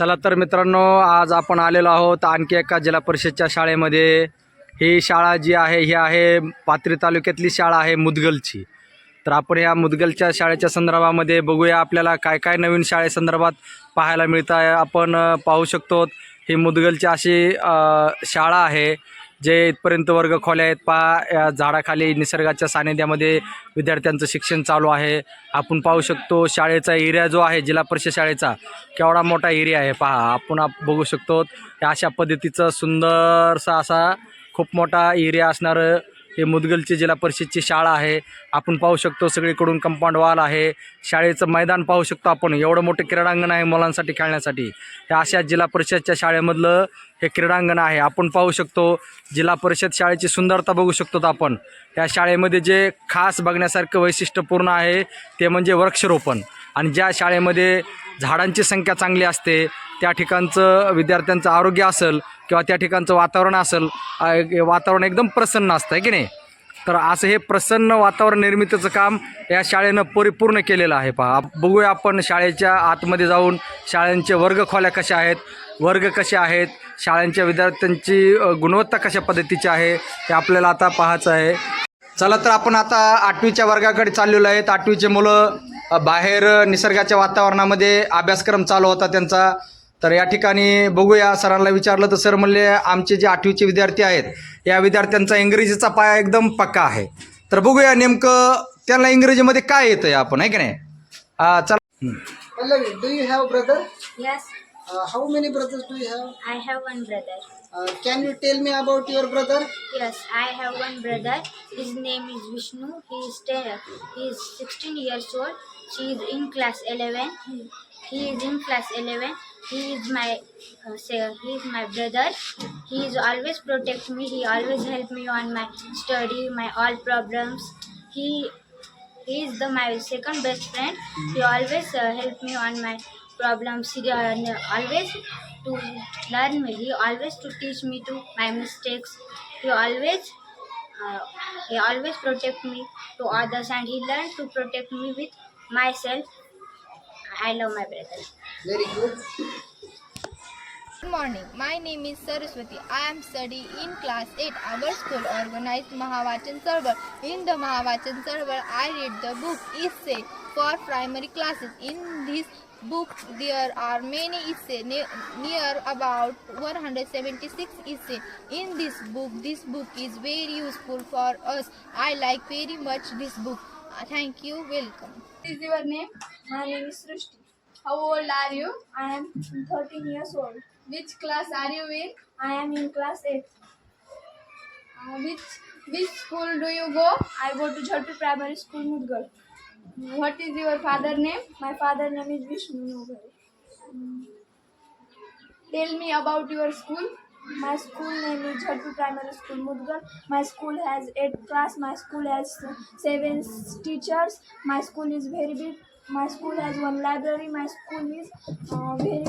चला तर मित्रांनो आज आपण आलेलो आहोत आणखी एका जिल्हा परिषदच्या शाळेमध्ये. ही शाळा जी आहे ही आहे पाथरी तालुक्यातली शाळा आहे मुदगलची. तर आपण या मुदगलच्या शाळेच्या संदर्भामध्ये बघूया आपल्याला काय काय नवीन शाळेसंदर्भात पाहायला मिळतं आहे. आपण पाहू शकतो ही मुदगलची अशी शाळा आहे. जे इथपर्यंत वर्ग खोल्या आहेत पहा या झाडाखाली निसर्गाच्या सानिध्यामध्ये विद्यार्थ्यांचं शिक्षण चालू आहे. आपण पाहू शकतो शाळेचा एरिया जो आहे जिल्हा परिषद शाळेचा केवढा मोठा एरिया आहे. पहा आपण आप बघू शकतो या अशा पद्धतीचं सुंदरसा असा खूप मोठा एरिया असणारं हे मुदगलची जिल्हा परिषदची शाळा आहे. आपण पाहू शकतो सगळीकडून कंपाऊंड वॉल आहे. शाळेचं मैदान पाहू शकतो आपण. एवढं मोठं क्रीडांगण आहे मुलांसाठी खेळण्यासाठी. हे अशा जिल्हा परिषदच्या शाळेमधलं हे क्रीडांगण आहे. आपण पाहू शकतो जिल्हा परिषद शाळेची सुंदरता बघू शकतो आपण. या शाळेमध्ये जे खास बघण्यासारखं वैशिष्ट्यपूर्ण आहे ते म्हणजे वृक्षारोपण. आणि ज्या शाळेमध्ये झाडांची संख्या चांगली असते त्या ठिकाणचं विद्यार्थ्यांचं आरोग्य असेल किंवा त्या ठिकाणचं वातावरण असेल वातावरण एकदम प्रसन्न असतं आहे की नाही? तर असं हे प्रसन्न वातावरण निर्मितीचं काम या शाळेनं परिपूर्ण केलेलं आहे पहा. बघूया आपण शाळेच्या आतमध्ये जाऊन शाळांचे वर्ग खोल्या कशा आहेत वर्ग कसे आहेत शाळांच्या विद्यार्थ्यांची गुणवत्ता कशा पद्धतीची आहे हे आपल्याला आता पाहायचं आहे. चला तर आपण आता आठवीच्या वर्गाकडे चाललेलो आहेत आठवीचे मुलं बाहेर निसर्गाच्या वातावरणामध्ये अभ्यासक्रम चालू होता त्यांचा तर या ठिकाणी बघूया सरांना विचारलं तर सर म्हणले आमचे जे आठवीचे विद्यार्थी आहेत या विद्यार्थ्यांचा इंग्रजीचा पाया एकदम पक्का आहे तर बघूया नेमकं त्यांना इंग्रजीमध्ये काय येतं आहे आपण आहे की नाही चला हं. Pallavi, do you have brother? Yes, Uh, how many brothers do you have? Uh, can you tell me about your brother? Yes, I have one brother. His name is Vishnu. He is 10, he is 16 years old. She is in class 11. He, is in class 11. He is my uh, say, he is my brother. He is always protect me. He always help me on my study, my all problems. He he is the my second best friend. He always uh, help me on my problems. He uh, always to learn me. He always to teach me to my mistakes. He always uh, he always protect me to others, and he learned to protect me with myself. I love my brother. Very good. Good morning. My name is Saraswati. I am studying in class 8. Our school organized Mahavachan Server. In the Mahavachan Server, I read the book Essay for primary classes. In this book, there are many essay, ne- near about 176 essay. In this book, this book is very useful for us. I like very much this book. Uh, Thank you. Welcome. What is your name? My name is Srishti. How old are you? I am 13 years old. Which class are you in? I am in class 8. Uh, which which school do you go? I go to Jhalpi Primary School, Mudgal. What is your father name? My father name is Vishnu Nogari. Tell me about your school. My school name is Jhalpi Primary School, Mudgal. My school has 8 class. My school has 7 teachers. My school is very big. My school has one library. My school is uh, very.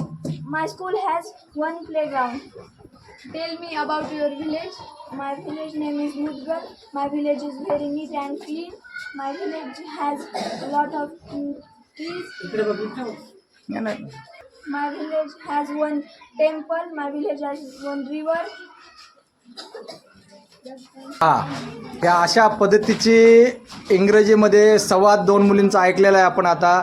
My school has one playground. Tell me about your village. My village name is Mudgal. My village is very neat and clean. My village has a lot of trees. My village has one temple. My village has one river. हा या अशा पद्धतीची इंग्रजीमध्ये संवाद दोन मुलींचा ऐकलेला आहे आपण आता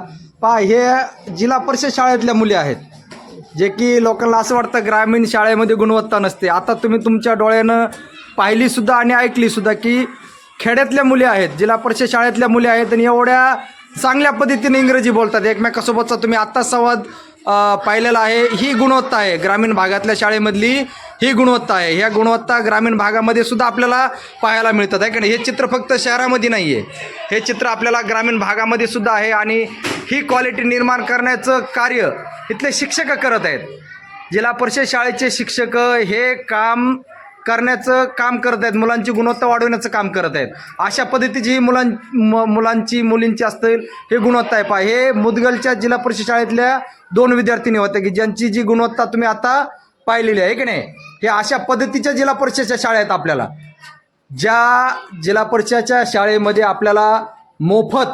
पहा हे जिल्हा परिषद शाळेतल्या मुली आहेत जे की लोकांना असं वाटतं ग्रामीण शाळेमध्ये गुणवत्ता नसते आता तुम्ही तुमच्या डोळ्यानं पाहिलीसुद्धा आणि ऐकलीसुद्धा की खेड्यातल्या मुली आहेत जिल्हा परिषद शाळेतल्या मुली आहेत आणि एवढ्या चांगल्या पद्धतीने इंग्रजी बोलतात. एकमेकासोबतचा तुम्ही आत्ता संवाद पाहिलेला आहे. ही गुणवत्ता आहे ग्रामीण भागातल्या शाळेमधली ही गुणवत्ता आहे. ह्या गुणवत्ता ग्रामीण भागामध्ये सुद्धा आपल्याला पाहायला मिळतात. आहे का नाही? हे चित्र फक्त शहरामध्ये नाही आहे हे चित्र आपल्याला ग्रामीण भागामध्ये सुद्धा आहे आणि ही क्वालिटी निर्माण करण्याचं कार्य इथले शिक्षक करत आहेत. जिल्हा परिषद शाळेचे शिक्षक हे काम करण्याचं काम करत आहेत मुलांची गुणवत्ता वाढवण्याचं काम करत आहेत. अशा पद्धतीची ही मुलां म मुलांची मुलींची असतील हे गुणवत्ता आहे. पहा हे मुदगलच्या जिल्हा परिषद शाळेतल्या दोन विद्यार्थिनी होत्या की ज्यांची जी गुणवत्ता तुम्ही आता पाहिलेली आहे की नाही? हे अशा पद्धतीच्या जिल्हा परिषदच्या शाळा आहेत आपल्याला. ज्या जिल्हा परिषदच्या शाळेमध्ये आपल्याला मोफत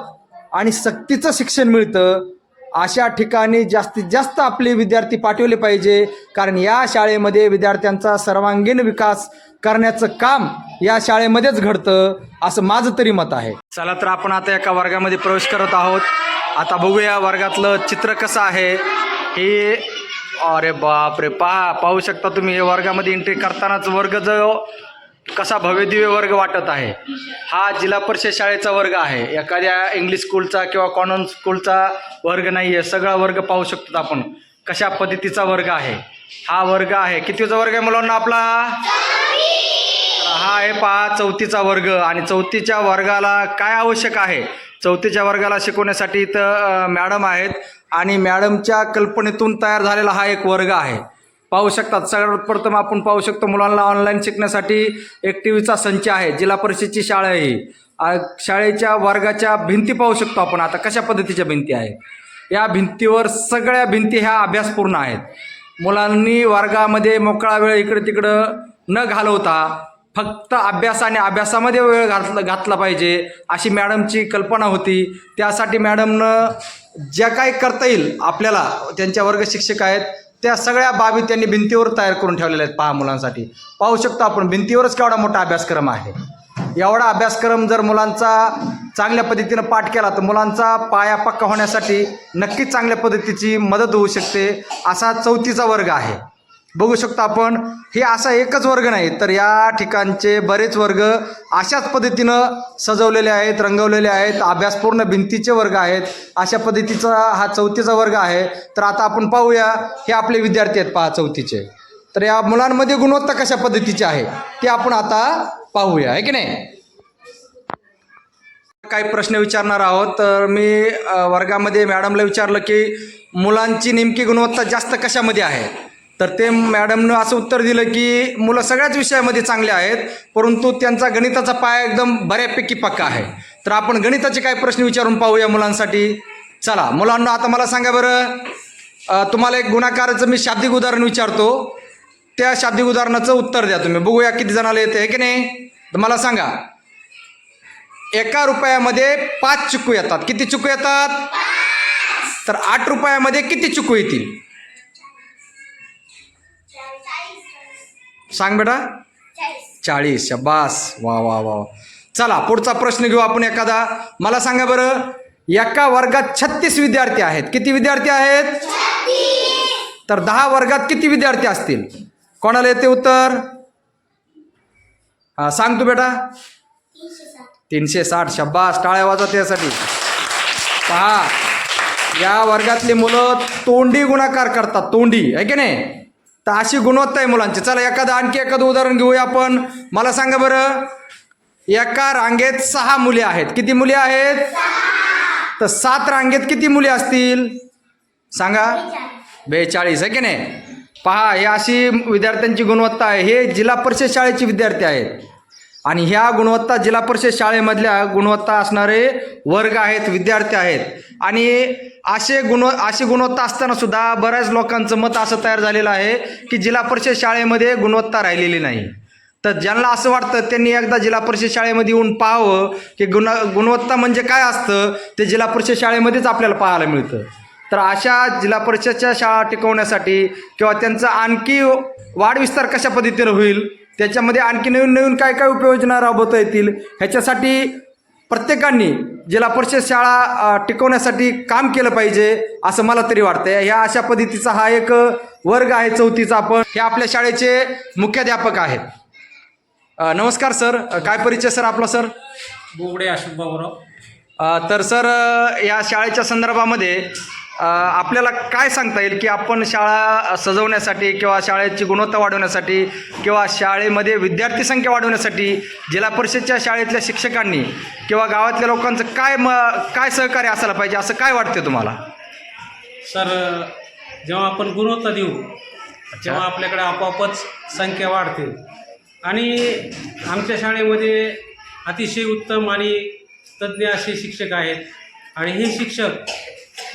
आणि सक्तीचं शिक्षण मिळतं अशा ठिकाणी जास्तीत जास्त आपले विद्यार्थी पाठवले पाहिजे. कारण या शाळेमध्ये विद्यार्थ्यांचा सर्वांगीण विकास करण्याचं काम या शाळेमध्येच घडतं असं माझं तरी मत आहे. चला तर आपण आता एका वर्गामध्ये प्रवेश करत आहोत. आता बघूया वर्गातलं चित्र कसं आहे. हे अरे बाप रे पहा पाहू शकता तुम्ही हे वर्गामध्ये एंट्री करतानाच वर्ग जो कसा भव्यदिव्य वर्ग वाटत आहे? हा जिल्हा परिषद शाळेचा वर्ग आहे. एखाद्या इंग्लिश स्कूलचा किंवा कॉन्व्हेंट स्कूलचा वर्ग नाही आहे सगळा वर्ग पाहू शकतो आपण. कशा पद्धतीचा वर्ग आहे? हा वर्ग आहे. कितीचा वर्ग आहे मुलांना आपला? हा आहे पहा चौथीचा वर्ग. आणि चौथीच्या वर्गाला काय आवश्यक आहे? चौथीच्या वर्गाला शिकवण्यासाठी इथं मॅडम आहेत. आणि मॅडमच्या कल्पनेतून तयार झालेला हा एक वर्ग आहे. पाहू शकतात. सगळ्यात प्रथम आपण पाहू शकतो मुलांना ऑनलाईन शिकण्यासाठी एक टी व्हीचा संच आहे जिल्हा परिषदची शाळा आहे ही. शाळेच्या वर्गाच्या भिंती पाहू शकतो आपण. आता कशा पद्धतीच्या भिंती आहेत? या भिंतीवर सगळ्या भिंती ह्या अभ्यासपूर्ण आहेत. मुलांनी वर्गामध्ये मोकळा वेळ इकडे तिकडं न घालवता फक्त अभ्यास आणि अभ्यासामध्ये वेळ घातला घातला पाहिजे अशी मॅडमची कल्पना होती. त्यासाठी मॅडमनं ज्या काही करता येईल आपल्याला त्यांच्या वर्ग शिक्षक आहेत त्या सगळ्या बाबी त्यांनी भिंतीवर तयार करून ठेवलेल्या आहेत पहा मुलांसाठी. पाहू शकतो आपण भिंतीवरच केवढा मोठा अभ्यासक्रम आहे. एवढा अभ्यासक्रम जर मुलांचा चांगल्या पद्धतीनं पाठ केला तर मुलांचा पाया पक्का होण्यासाठी नक्कीच चांगल्या पद्धतीची मदत होऊ शकते असा चौथीचा वर्ग आहे. बघू शकतो आपण. हे असा एकच वर्ग नाही तर या ठिकाणचे बरेच वर्ग अशाच पद्धतीनं सजवलेले आहेत रंगवलेले आहेत. अभ्यासपूर्ण भिंतीचे वर्ग आहेत. अशा पद्धतीचा हा चौथीचा वर्ग आहे. तर आता आपण पाहूया हे आपले विद्यार्थी आहेत पहा चौथीचे. तर या मुलांमध्ये गुणवत्ता कशा पद्धतीची आहे ते आपण आता पाहूया आहे की नाही? काही प्रश्न विचारणार आहोत तर मी वर्गामध्ये मॅडमला विचारलं की मुलांची नेमकी गुणवत्ता जास्त कशामध्ये आहे? तर ते मॅडमनं असं उत्तर दिलं की मुलं सगळ्याच विषयामध्ये चांगले आहेत परंतु त्यांचा गणिताचा पाया एकदम बऱ्यापैकी पक्का आहे. तर आपण गणिताचे काही प्रश्न विचारून पाहूया मुलांसाठी. चला मुलांना आता मला सांगा बरं तुम्हाला एक गुणाकाराचं मी शाब्दिक उदाहरण विचारतो. त्या शाब्दिक उदाहरणाचं उत्तर द्या तुम्ही. बघूया किती जणाला येते आहे की नाही? तर मला सांगा. एका रुपयामध्ये पाच चुकू येतात. किती चुकू येतात? तर आठ रुपयामध्ये किती चुकू येतील? सांग बेटा. चाळीस. शबास. वा वा वा चला पुढचा प्रश्न घेऊ आपण एखादा. मला सांगा बरं एका वर्गात छत्तीस विद्यार्थी आहेत. किती विद्यार्थी आहेत? तर दहा वर्गात किती विद्यार्थी असतील? कोणाला येते उत्तर? हा सांग तू बेटा. तीनशे साठ. शब्बास टाळ्या वाजत यासाठी पहा या वर्गातली मुलं तोंडी गुणाकार करतात. तोंडी आहे की नाही? तर अशी गुणवत्ता आहे मुलांची. चला एखादं आणखी एखादं उदाहरण घेऊया आपण. मला सांगा बरं एका रांगेत सहा मुले आहेत. किती मुले आहेत? तर सात रांगेत किती मुले असतील? सांगा. बेचाळीस आहे की नाही? पहा हे अशी विद्यार्थ्यांची गुणवत्ता आहे. हे जिल्हा परिषद शाळेचे विद्यार्थी आहेत. आणि ह्या गुणवत्ता जिल्हा परिषद शाळेमधल्या गुणवत्ता असणारे वर्ग आहेत विद्यार्थी आहेत. आणि असे गुण अशी गुणवत्ता असताना सुद्धा बऱ्याच लोकांचं मत असं तयार झालेलं आहे की जिल्हा परिषद शाळेमध्ये गुणवत्ता राहिलेली नाही. तर ज्यांना असं वाटतं त्यांनी एकदा जिल्हा परिषद शाळेमध्ये येऊन पाहावं की गुण गुणवत्ता म्हणजे काय असतं ते जिल्हा परिषद शाळेमध्येच आपल्याला पाहायला मिळतं. तर अशा जिल्हा परिषदच्या शाळा टिकवण्यासाठी किंवा त्यांचा आणखी वाढविस्तार कशा पद्धतीनं होईल त्याच्यामध्ये आणखी नवीन नवीन काय काय उपयोजना राबवता येतील? ह्याच्यासाठी प्रत्येकांनी जिल्हा परिषद शाळा टिकवण्यासाठी काम केलं पाहिजे असं मला तरी वाटतंय. ह्या अशा पद्धतीचा हा एक वर्ग आहे चौथीचा आपण. हे आपल्या शाळेचे मुख्याध्यापक आहेत. नमस्कार सर. काय परिचय सर आपला सर? बोबडे अशोक बाबूराव. तर सर या शाळेच्या संदर्भामध्ये आपल्याला काय सांगता येईल की आपण शाळा सजवण्यासाठी किंवा शाळेची गुणवत्ता वाढवण्यासाठी किंवा शाळेमध्ये विद्यार्थी संख्या वाढवण्यासाठी जिल्हा परिषदच्या शाळेतल्या शिक्षकांनी किंवा गावातल्या लोकांचं काय म काय सहकार्य असायला पाहिजे असं काय वाटते तुम्हाला? सर जेव्हा आपण गुणवत्ता देऊ तेव्हा आपल्याकडे आपोआपच संख्या वाढते. आणि आमच्या शाळेमध्ये अतिशय उत्तम आणि तज्ज्ञ असे शिक्षक आहेत. आणि हे शिक्षक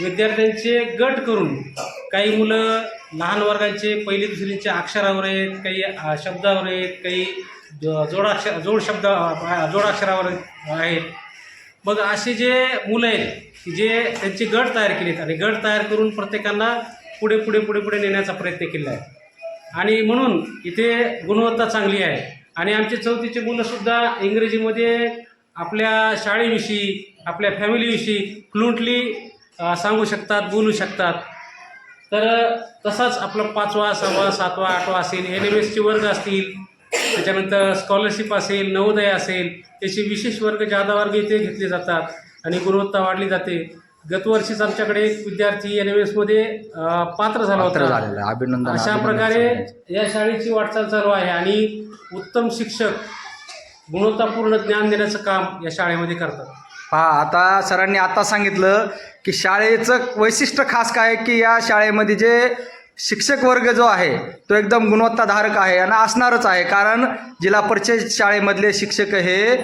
विद्यार्थ्यांचे गट करून काही मुलं लहान वर्गाचे पहिली दुसरीच्या अक्षरावर आहेत काही शब्दावर आहेत काही जोडाक्षर जोड शब्द जोडाक्षरावर आहेत. मग असे जे मुलं आहेत की जे त्यांचे गट तयार केलेत आणि गट तयार करून प्रत्येकांना पुढे पुढे पुढे पुढे नेण्याचा प्रयत्न केला आहे. आणि म्हणून इथे गुणवत्ता चांगली आहे. आणि आमचे चौथीचे मुलंसुद्धा इंग्रजीमध्ये आपल्या शाळेविषयी आपल्या फॅमिलीविषयी फ्लुंटली सांगू शकतात बोलू शकतात. तर तसाच आपला पाचवा सहावा सातवा आठवा असेल एन एम एसचे वर्ग असतील त्याच्यानंतर स्कॉलरशिप असेल नवोदय असेल याचे विशेष वर्ग जादा वर्ग इथे घेतले जातात आणि गुणवत्ता वाढली जाते. गतवर्षीच आमच्याकडे एक विद्यार्थी एन एम एसमध्ये पात्र झाला होता. अभिनंदन अशा प्रकारे. या शाळेची वाटचाल चालू आहे आणि उत्तम शिक्षक गुणवत्तापूर्ण ज्ञान देण्याचं काम या शाळेमध्ये करतात. पहा आता सरांनी आता सांगितलं की शाळेचं वैशिष्ट्य खास काय आहे की या शाळेमध्ये जे शिक्षक वर्ग जो आहे तो एकदम गुणवत्ताधारक आहे आणि असणारच आहे. कारण जिल्हा परिषद शाळेमधले शिक्षक हे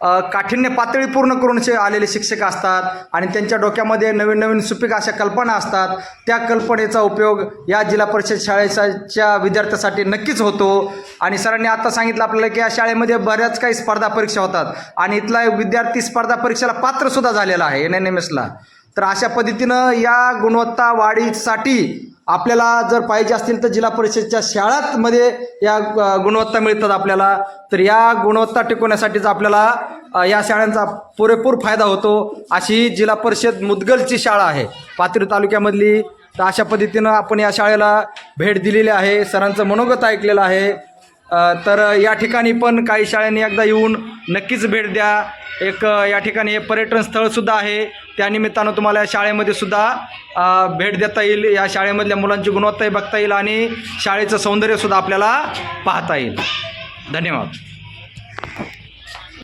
काठिण्य पातळी पूर्ण करून शे आलेले शिक्षक असतात आणि त्यांच्या डोक्यामध्ये नवीन नवीन सुपीक अशा कल्पना असतात. त्या कल्पनेचा उपयोग या जिल्हा परिषद शाळेच्या विद्यार्थ्यासाठी नक्कीच होतो. आणि सरांनी आता सांगितलं आपल्याला की या शाळेमध्ये बऱ्याच काही स्पर्धा परीक्षा होतात आणि इथला विद्यार्थी स्पर्धा परीक्षेला पात्रसुद्धा झालेला आहे एन एन एम एसला तर अशा पद्धतीनं या गुणवत्ता वाढीसाठी आपल्याला जर पाहिजे असतील तर जिल्हा परिषदच्या शाळांमध्ये या गुणवत्ता मिळतात आपल्याला. तर या गुणवत्ता टिकवण्यासाठीच आपल्याला या शाळांचा पुरेपूर फायदा होतो अशी जिल्हा परिषद मुदगलची शाळा आहे. पाथरी तालुक्यामधली. तर अशा पद्धतीनं आपण या शाळेला भेट दिलेली आहे. सरांचं मनोगत ऐकलेलं आहे. तर या ठिकाणी पण काही शाळांनी एकदा येऊन नक्कीच भेट द्या. एक या ठिकाणी हे पर्यटन स्थळसुद्धा आहे. त्यानिमित्तानं तुम्हाला या शाळेमध्ये सुद्धा भेट देता येईल. या शाळेमधल्या मुलांची गुणवत्ताही बघता येईल आणि शाळेचं सौंदर्यसुद्धा आपल्याला पाहता येईल. धन्यवाद.